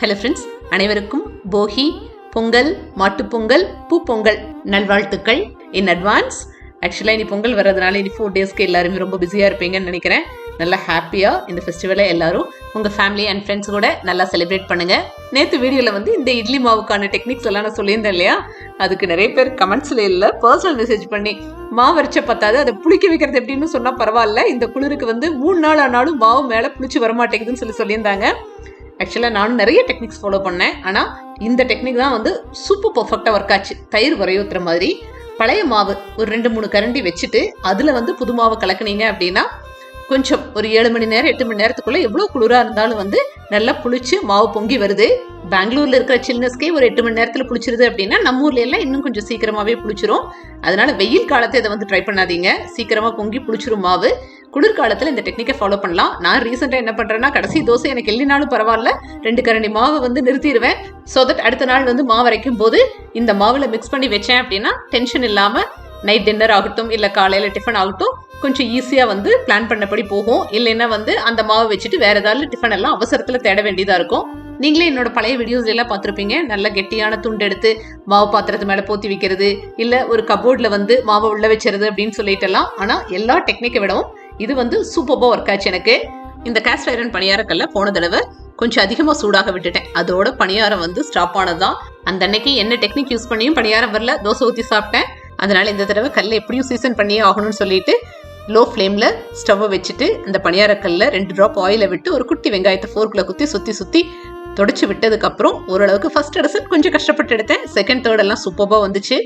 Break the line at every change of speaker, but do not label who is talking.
Hello friends அனைவருக்கும் போகி பொங்கல் மாட்டுப்பொங்கல் பூப்பொங்கல் நல்வாழ்த்துக்கள். In advance ஆக்சுவலாக இனி பொங்கல் வர்றதுனால இனி ஃபோர் டேஸ்க்கு எல்லாருமே ரொம்ப பிஸியாக இருப்பீங்கன்னு நினைக்கிறேன். நல்லா ஹாப்பியாக இந்த ஃபெஸ்டிவலை எல்லாரும் உங்கள் ஃபேமிலி அண்ட் ஃப்ரெண்ட்ஸ் கூட நல்லா செலிப்ரேட் பண்ணுங்கள் நேற்று வீடியோவில் வந்து இந்த இட்லி மாவுக்கான டெக்னிக்ஸ் எல்லாம் நான் சொல்லியிருந்தேன் இல்லையா? அதுக்கு நிறைய பேர் கமெண்ட்ஸில் இல்லை பர்சனல் மெசேஜ் பண்ணி மாவு அரைச்ச பத்தாது அதை புளிக்க வைக்கிறது எப்படின்னு சொன்னால் பரவாயில்ல இந்த குளிருக்கு வந்து மூணு நாள் ஆனாலும் மாவு மேலே புளிச்சு வரமாட்டேங்குதுன்னு சொல்லி சொல்லியிருந்தாங்க. ஆக்சுவலாக நானும் நிறைய டெக்னிக்ஸ் ஃபாலோ பண்ணேன். ஆனால் இந்த டெக்னிக் தான் வந்து சூப்பர் பர்ஃபெக்டாக ஒர்க் ஆச்சு. தயிர் வரையூத்துற மாதிரி. பழைய மாவு ஒரு ரெண்டு மூணு கரண்டி வச்சுட்டு அதில் வந்து புது மாவு கலக்குனீங்க அப்படின்னா கொஞ்சம் ஒரு ஏழு மணி நேரம் எட்டு மணி நேரத்துக்குள்ளே எவ்வளோ குளிராக இருந்தாலும் வந்து நல்லா புளிச்சு மாவு பொங்கி வருது. பெங்களூரில் இருக்கிற சில்னஸ்க்கே ஒரு எட்டு மணி நேரத்தில் புளிச்சிருது அப்படின்னா நம்ம ஊர்ல எல்லாம் இன்னும் கொஞ்சம் சீக்கிரமாகவே புளிச்சிரும். அதனால வெயில் காலத்தை இதை வந்து ட்ரை பண்ணாதீங்க. சீக்கிரமாக பொங்கி புளிச்சிரும் மாவு. குளிர்காலத்தில் இந்த டெக்னிக்கை ஃபாலோ பண்ணலாம். நான் ரீசெண்டாக என்ன பண்ணுறேன்னா கடைசி தோசை எனக்கு எல்லினாலும் பரவாயில்ல. ரெண்டு கரண்டி மாவை வந்து நிறுத்திடுவேன். ஸோ தட் அடுத்த நாள் வந்து மாவு அரைக்கும் போது இந்த மாவில் மிக்ஸ் பண்ணி வச்சேன் அப்படின்னா டென்ஷன் இல்லாமல் நைட் டின்னர் ஆகட்டும் இல்லை காலையில் டிஃபன் ஆகட்டும் கொஞ்சம் ஈஸியாக வந்து பிளான் பண்ணபடி போகும். இல்லைன்னா வந்து அந்த மாவை வச்சுட்டு வேறு ஏதாவது டிஃபன் எல்லாம் அவசரத்தில் தேட வேண்டியதாக இருக்கும். நீங்களே என்னோட பழைய வீடியோஸ் எல்லாம் பார்த்துருப்பீங்க. நல்ல கெட்டியான துண்டு எடுத்து மாவு பாத்திரத்து மேலே போத்தி வைக்கிறது இல்லை ஒரு கபோர்டில் வந்து மாவை உள்ள வச்சுறது அப்படின்னு சொல்லிட்டுலாம் ஆனால் எல்லா டெக்னிக்கை விடவும் இது வந்து சூப்பராக ஒர்க் ஆச்சு எனக்கு. இந்த கேஸ்ட் ஐரன் பணியாரக்கல்ல போன தடவை கொஞ்சம் அதிகமாக சூடாக விட்டுட்டேன். அதோட பணியாரம் வந்து ஸ்டாப் ஆனதுதான். அந்த அன்னைக்கு என்ன டெக்னிக் யூஸ் பண்ணியும் பணியாரம் வரல. தோசை ஊற்றி சாப்பிட்டேன். அதனால இந்த தடவை கல்லை எப்படியும் சீசன் பண்ணியே ஆகணும்னு சொல்லிட்டு லோ ஃப்ளேமில் ஸ்டவ்வை வச்சுட்டு அந்த பணியாரக்கல்ல ரெண்டு ட்ராப் ஆயிலை விட்டு ஒரு குட்டி வெங்காயத்தை ஃபோர்க்கில் குத்தி சுற்றி சுற்றி தொடச்சி விட்டதுக்கப்புறம் ஓரளவுக்கு ஃபர்ஸ்ட் ரிசல்ட் கொஞ்சம் கஷ்டப்பட்டு எடுத்தேன். செகண்ட் தேர்ட் எல்லாம் சூப்பராக வந்துச்சு.